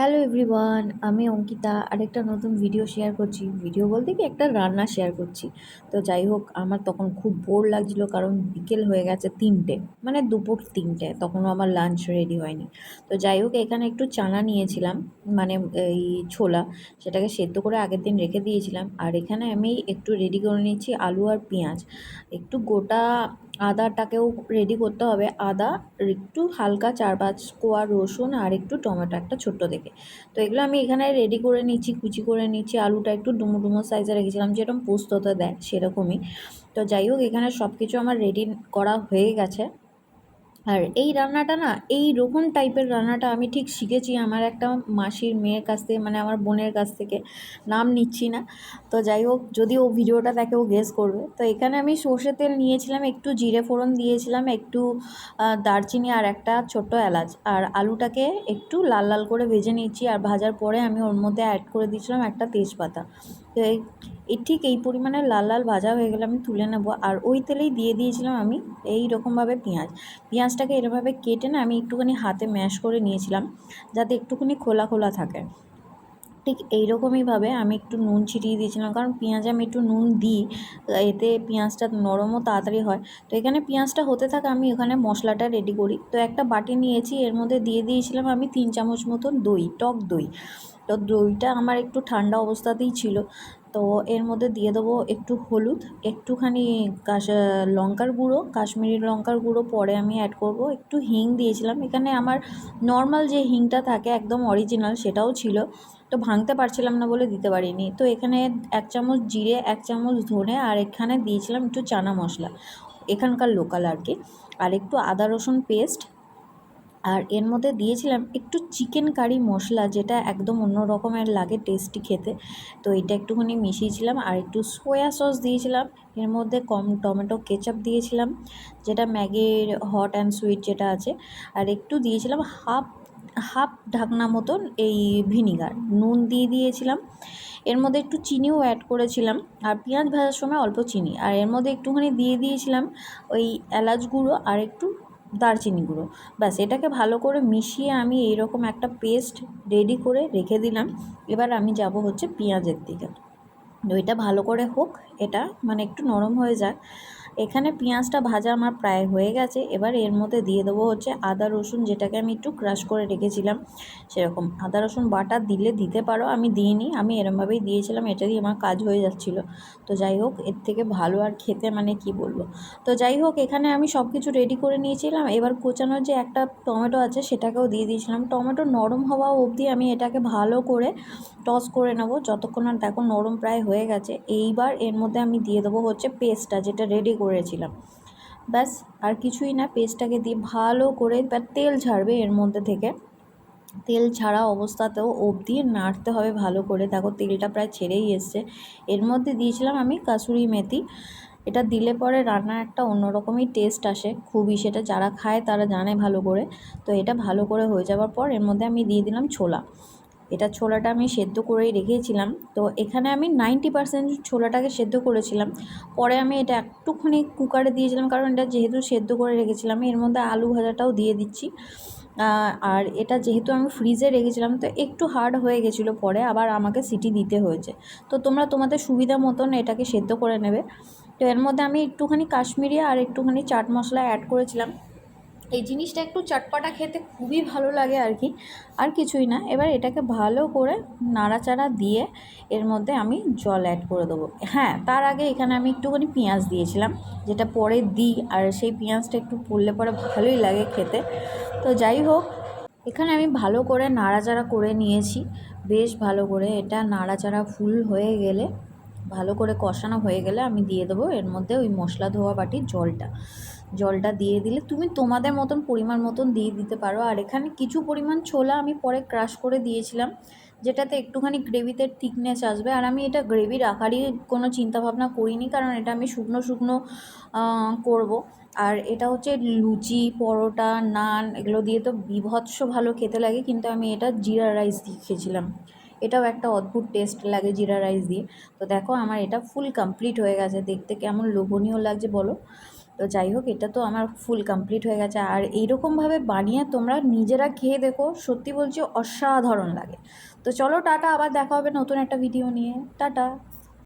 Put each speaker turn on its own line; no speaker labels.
Hello everyone আমি অঙ্কিতা, আরেকটা নতুন ভিডিও শেয়ার করছি। ভিডিও বলতে কি একটা রান্না শেয়ার করছি। তো যাই হোক, আমার তখন খুব বোর লাগছিল কারণ বিকেল হয়ে গেছে তিনটে মানে দুপুর তিনটে, তখনও আমার লাঞ্চ রেডি হয়নি। তো যাই হোক, এখানে একটু চানা নিয়েছিলাম মানে এই ছোলা, সেটাকে সেদ্ধ করে আগের দিন রেখে দিয়েছিলাম। আর এখানে আমি একটু রেডি করে নিয়েছি আলু আর পেঁয়াজ। একটু গোটা আদাটাকেও রেডি করতে হবে। আদা, একটু হালকা চার পাঁচ কোয়া রসুন আর একটু টমেটো, একটা ছোট্ট দেখে। তো এগুলো আমি এখানে রেডি করে নিচ্ছি, কুচি করে নিচ্ছি। আলুটা একটু ডুমো ডুমো সাইজে রেখেছিলাম, যেরকম পোস্ততে দেয় সেরকমই। তো যাই হোক, এখানে সব কিছু আমার রেডি করা হয়ে গেছে। আর এই রান্নাটা না, এই রকম টাইপের রান্নাটা আমি ঠিক শিখেছি আমার একটা মাসির মেয়ের কাছ থেকে মানে আমার বোনের কাছ থেকে। নাম নিচ্ছি না। তো যাই হোক যদি ও ভিডিওটা দেখে ও গেস করবে। তো এখানে আমি সর্ষের তেল নিয়েছিলাম, একটু জিরে ফোড়ন দিয়েছিলাম, একটু দারচিনি আর একটা ছোট্ট এলাচ। আর আলুটাকে একটু লাল লাল করে ভেজে নিচ্ছি, আর ভাজার পরে আমি ওর মধ্যে অ্যাড করে দিয়েছিলাম একটা তেজপাতা। তো এই ঠিক এই পরিমাণে লাল লাল ভাজা হয়ে গেলে আমি তুলে নেব। আর ওই তেলেই দিয়ে দিয়েছিলাম আমি এই রকমভাবে পেঁয়াজ। পেঁয়াজ পেঁয়াজটাকে এরমভাবে কেটে না আমি একটুখানি হাতে ম্যাশ করে নিয়েছিলাম, যাতে একটুখানি খোলা খোলা থাকে। ঠিক এইরকমইভাবে আমি একটু নুন ছিটিয়ে দিয়েছিলাম, কারণ পেঁয়াজে আমি একটু নুন দিই, এতে পেঁয়াজটা নরমও তাড়াতাড়ি হয়। তো এখানে পেঁয়াজটা হতে থাকে আমি এখানে মশলাটা রেডি করি। তো একটা বাটি নিয়েছি, এর মধ্যে দিয়ে দিয়েছিলাম আমি তিন চামচ মতন দই, টক দই। তো দইটা আমার একটু ঠান্ডা অবস্থাতেই ছিল। তো এর মধ্যে দিয়ে দেবো একটু হলুদ, একটুখানি কাশ লঙ্কার গুঁড়ো, কাশ্মীরি লঙ্কার গুঁড়ো পরে আমি অ্যাড করব। একটু হিং দিয়েছিলাম, এখানে আমার নর্মাল যে হিংটা থাকে একদম অরিজিনাল সেটাও ছিল, তো ভাঙতে পারছিলাম না বলে দিতে পারিনি। তো এখানে এক চামচ জিরে, এক চামচ ধনে আর এখানে দিয়েছিলাম একটু চানা মশলা, এখানকার লোকাল আর কি। আর একটু আদা রসুন পেস্ট আর এর মধ্যে দিয়েছিলাম একটু চিকেন কারি মশলা, যেটা একদম অন্য রকমের লাগে টেস্টি খেতে। তো এটা একটুখানি মিশিয়েছিলাম আর একটু সোয়া সস দিয়েছিলাম। এর মধ্যে কম টমেটো কেচাপ দিয়েছিলাম, যেটা ম্যাগির হট অ্যান্ড সুইট যেটা আছে। আর একটু দিয়েছিলাম হাফ হাফ ঢাকনা মতন এই ভিনিগার নুন দিয়ে দিয়েছিলাম। এর মধ্যে একটু চিনিও অ্যাড করেছিলাম আর পেঁয়াজ ভাজার সময় অল্প চিনি। আর এর মধ্যে একটুখানি দিয়ে দিয়েছিলাম ওই এলাচ গুঁড়ো আর একটু দারচিনি গুঁড়ো। ব্যাস, এটাকে ভালো করে মিশিয়ে আমি এইরকম একটা পেস্ট রেডি করে রেখে দিলাম। এবার আমি যাব হচ্ছে পেঁয়াজের দিকে। ওইটা ভালো করে হোক, এটা মানে একটু নরম হয়ে যাক। এখানে পেঁয়াজটা ভাজা আমার প্রায় হয়ে গেছে। এবার এর মধ্যে দিয়ে দেবো হচ্ছে আদা, রসুন যেটাকে আমি একটু ক্রাশ করে রেখেছিলাম, সেরকম। আদা, রসুন বাটা দিলে দিতে পারো, আমি দিইনি, আমি এরমভাবেই দিয়েছিলাম, এটা দিয়ে আমার কাজ হয়ে যাচ্ছিল। তো যাই হোক, এর থেকে ভালো আর খেতে মানে কি বলব? তো যাই হোক, এখানে আমি সব কিছু রেডি করে নিয়েছিলাম। এবার কোচানোর যে একটা টমেটো আছে, সেটাকেও দিয়ে দিয়েছিলাম। টমেটো নরম হওয়া অবধি আমি এটাকে ভালো করে টস করে নেব, যতক্ষণ আর দেখো নরম প্রায় হয়ে গেছে। এইবার এর মধ্যে আমি দিয়ে দেবো হচ্ছে পেস্টটা যেটা রেডি করেছিলাম। ব্যাস, আর কিছুই না, পেস্টটাকে দিয়ে ভালো করে এবার তেল ছাড়বে এর মধ্যে থেকে। তেল ছাড়া অবস্থাতেও অবধি নাড়তে হবে ভালো করে। দেখো, তেলটা প্রায় ছেড়েই এসছে। এর মধ্যে দিয়েছিলাম আমি কাসুরি মেথি। এটা দিলে পরে রান্নার একটা অন্যরকমই টেস্ট আসে। খুবই সেটা যারা খায় তারা জানে ভালো করে। তো এটা ভালো করে হয়ে যাওয়ার পর এর মধ্যে আমি দিয়ে দিলাম ছোলা। এটা ছোলাটা আমি সেদ্ধ করেই রেখেছিলাম। তো এখানে আমি নাইনটি পারসেন্ট ছোলাটাকে সেদ্ধ করেছিলাম। পরে আমি এটা একটুখানি কুকারে দিয়েছিলাম, কারণ এটা যেহেতু সেদ্ধ করে রেখেছিলাম, এর মধ্যে আলু ভাজাটাও দিয়ে দিচ্ছি। আর এটা যেহেতু আমি ফ্রিজে রেখেছিলাম, তো একটু হার্ড হয়ে গেছিল পরে, আবার আমাকে সিটি দিতে হয়েছে। তো তোমরা তোমাদের সুবিধা মতন এটাকে সেদ্ধ করে নেবে। তো এর মধ্যে আমি একটুখানি কাশ্মীরি আর একটুখানি চাট মশলা অ্যাড করেছিলাম। এই জিনিসটা একটু চটপটা খেতে খুবই ভালো লাগে আর কি। আর কিছুই না, এবার এটাকে ভালো করে নাড়াচাড়া দিয়ে এর মধ্যে আমি জল অ্যাড করে দেবো। হ্যাঁ তার আগে এখানে আমি একটুখানি পেঁয়াজ দিয়েছিলাম, যেটা পরে দিই আর সেই পেঁয়াজটা একটু পড়লে পরে ভালোই লাগে খেতে। তো যাই হোক, এখানে আমি ভালো করে নাড়াচাড়া করে নিয়েছি, বেশ ভালো করে। এটা নাড়াচাড়া ফুল হয়ে গেলে, ভালো করে কষানো হয়ে গেলে আমি দিয়ে দেবো এর মধ্যে ওই মশলা ধোয়া বাটির জলটা। জলটা দিয়ে দিলে তুমি তোমাদের মতন পরিমাণ মতন দিয়ে দিতে পারো। আর এখানে কিছু পরিমাণ ছোলা আমি পরে ক্রাশ করে দিয়েছিলাম, যেটাতে একটুখানি গ্রেভিতে থিকনেস আসবে। আর আমি এটা গ্রেভি রাখারই কোনো চিন্তাভাবনা করিনি, কারণ এটা আমি শুকনো শুকনো করব। আর এটা হচ্ছে লুচি, পরোটা, নান, এগুলো দিয়ে তো বিভৎস ভালো খেতে লাগে, কিন্তু আমি এটা জিরা রাইস দিয়ে খেয়েছিলাম। এটাও একটা অদ্ভুত টেস্ট লাগে জিরা রাইস দিয়ে। তো দেখো, আমার এটা ফুল কমপ্লিট হয়ে গেছে। দেখতে কেমন লোভনীয় লাগছে, বলো। তো যাই হোক, এটা তো আমার ফুল কমপ্লিট হয়ে গেছে। আর এইরকমভাবে বানিয়ে তোমরা নিজেরা খেয়ে দেখো, সত্যি বলছি অসাধারণ লাগে। তো চলো টাটা, আবার দেখা হবে নতুন একটা ভিডিও নিয়ে। টাটা।